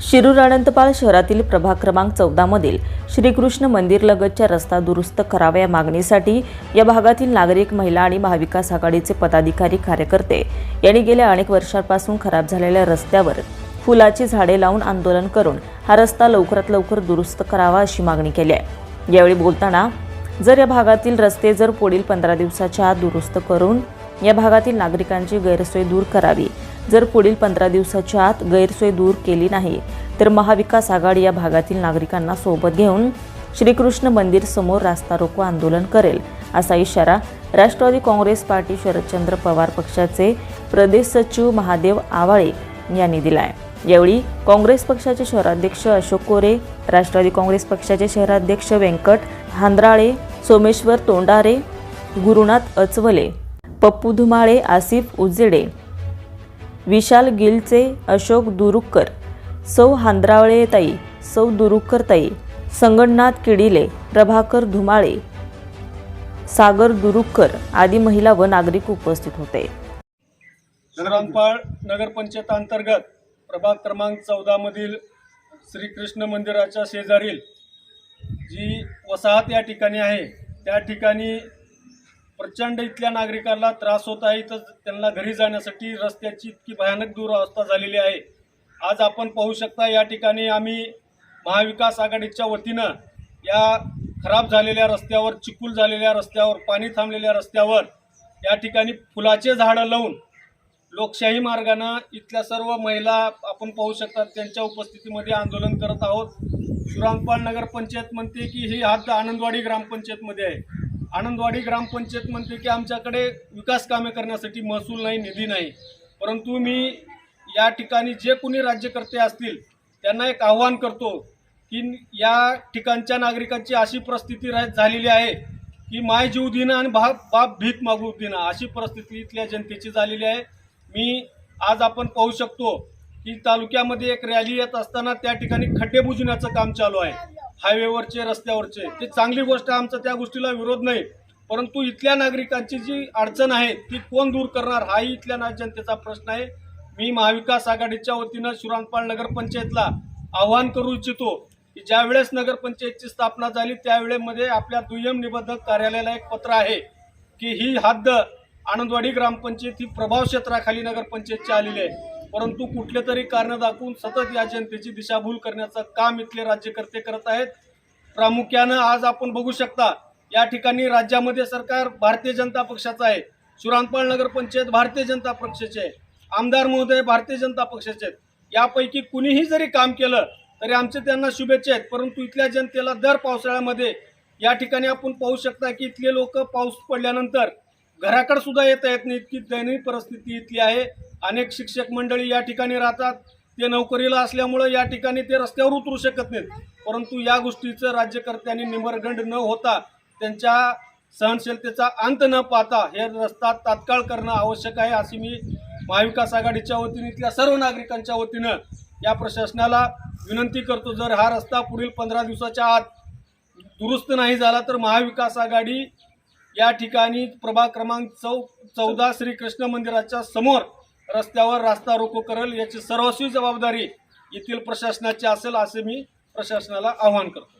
शिरूर अनंतपाळ शहरातील प्रभाग क्रमांक चौदामधील श्रीकृष्ण मंदिरलगतच्या रस्ता दुरुस्त करावा या मागणीसाठी या भागातील नागरिक महिला आणि महाविकास आघाडीचे पदाधिकारी कार्यकर्ते यांनी गेल्या अनेक वर्षांपासून खराब झालेल्या रस्त्यावर फुलाची झाडे लावून आंदोलन करून हा रस्ता लवकरात लवकर दुरुस्त करावा अशी मागणी केली आहे. यावेळी बोलताना जर या भागातील रस्ते जर पुढील पंधरा दिवसाच्या आत दुरुस्त करून या भागातील नागरिकांची गैरसोय दूर करावी जर पुढील पंधरा दिवसाच्या आत गैरसोय दूर केली नाही तर महाविकास आघाडी या भागातील नागरिकांना सोबत घेऊन श्रीकृष्ण मंदिर समोर रास्ता रोको आंदोलन करेल असा इशारा राष्ट्रवादी काँग्रेस पार्टी शरदचंद्र पवार पक्षाचे प्रदेश सचिव महादेव आवाळे यांनी दिला आहे यावेळी काँग्रेस पक्षाचे शहराध्यक्ष अशोक कोरे राष्ट्रवादी काँग्रेस पक्षाचे शहराध्यक्ष व्यंकट हांद्राळे सोमेश्वर तोंडारे गुरुनाथ अचवले पप्पू धुमाळे आसिफ उजेडे विशाल गिलचे अशोक दुरुक्कर सौ हांद्रावळेताई सौ दुरुक्करताई संगणनाथ किडिले प्रभाकर धुमाळे सागर दुरुक्कर आदी महिला व नागरिक उपस्थित होते. रामपाळ नगरपंचायत अंतर्गत प्रभाग क्रमांक चौदामधील श्रीकृष्ण मंदिराच्या शेजारील जी वसाहत या ठिकाणी आहे त्या ठिकाणी प्रचंड इथल्या नागरिकांना त्रास होत आहे तर त्यांना घरी जाण्यासाठी रस्त्याची इतकी भयानक दुरावस्था झालेली आहे. आज आपण पाहू शकता या ठिकाणी आम्ही महाविकास आघाडीच्या वतीनं या खराब झालेल्या रस्त्यावर चिकूल झालेल्या रस्त्यावर पाणी थांबलेल्या रस्त्यावर या ठिकाणी फुलाचे झाडं लावून लोकशाही मार्गानं इथल्या सर्व महिला आपण पाहू शकतात त्यांच्या उपस्थितीमध्ये आंदोलन करत आहोत. शिवरामपाल नगरपंचायत म्हणते की ही हद्द आनंदवाडी ग्रामपंचायतमध्ये आहे. आनंदवाडी ग्रामपंचायत म्हणते की आमच्याकडे विकास कामे करण्यासाठी महसूल नाही निधी नाही. परंतु मी या ठिकाणी जे कोणी राज्यकर्ते असतील त्यांना एक आव्हान करतो की या ठिकाणच्या नागरिकांची अशी परिस्थिती राहत झालेली आहे की माय जीव देणं आणि बाप बाप भीक मागू देणं अशी परिस्थिती इथल्या जनतेची झालेली आहे. मी आज आपण पाहू शकतो की तालुक्यामध्ये एक रॅली येत असताना त्या ठिकाणी खड्डे बुजण्याचं काम चालू आहे. हायवेवरचे रस्त्यावरचे. ते चांगली गोष्ट आमचा त्या गोष्टीला विरोध नाही. परंतु इथल्या नागरिकांची जी अडचण आहे ती कोण दूर करणार हाही इथल्या जनतेचा प्रश्न आहे. मी महाविकास आघाडीच्या वतीनं शिवरामपाल नगरपंचायतला आवाहन करू इच्छितो की ज्यावेळेस नगरपंचायतची स्थापना झाली त्यावेळेमध्ये आपल्या दुय्यम निबंधक कार्यालयाला एक पत्र आहे की ही हद्द आनंदवाडी ग्रामपंचायत ही प्रभाव क्षेत्राखाली नगरपंचायतची आलेली आहे. परंतु कुठले तरी कारण दाखवून सतत या जनतेची दिशाभूल करण्याचं काम इथले राज्यकर्ते करत आहेत. प्रामुख्यानं आज आपण बघू शकता या ठिकाणी राज्यामध्ये सरकार भारतीय जनता पक्षाचं आहे. शिवरामपाल नगरपंचायत भारतीय जनता पक्षाचे आहे. आमदार महोदय भारतीय जनता पक्षाचे आहेत. यापैकी कुणीही जरी काम केलं तरी आमचे त्यांना शुभेच्छा आहेत. परंतु इथल्या जनतेला दर पावसाळ्यामध्ये या ठिकाणी आपण पाहू शकता की इथले लोक पाऊस पडल्यानंतर घराकडे सुद्धा येता येत नाही इतकी दयनीय परिस्थिती इथली आहे. अनेक शिक्षक मंडळी या ठिकाणी राहतात. ते नोकरीला असल्यामुळं या ठिकाणी ते रस्त्यावर उतरू शकत नाहीत. परंतु या गोष्टीचं राज्यकर्त्यांनी निमरगंड न होता त्यांच्या सहनशीलतेचा अंत न पाहता हे रस्ता तात्काळ करणं आवश्यक आहे अशी मी महाविकास आघाडीच्या वतीने इथल्या सर्व नागरिकांच्या वतीनं या प्रशासनाला विनंती करतो. जर हा रस्ता पुढील पंधरा दिवसाच्या आत दुरुस्त नाही झाला तर महाविकास आघाडी या ठिकाणी प्रभाग क्रमांक चौ चौदा श्रीकृष्ण मंदिराच्या समोर रस्त्यावर रास्ता रोको करेल याची सर्वस्वी जबाबदारी येथील प्रशासनाची असेल असे मी प्रशासनाला आवाहन करतो.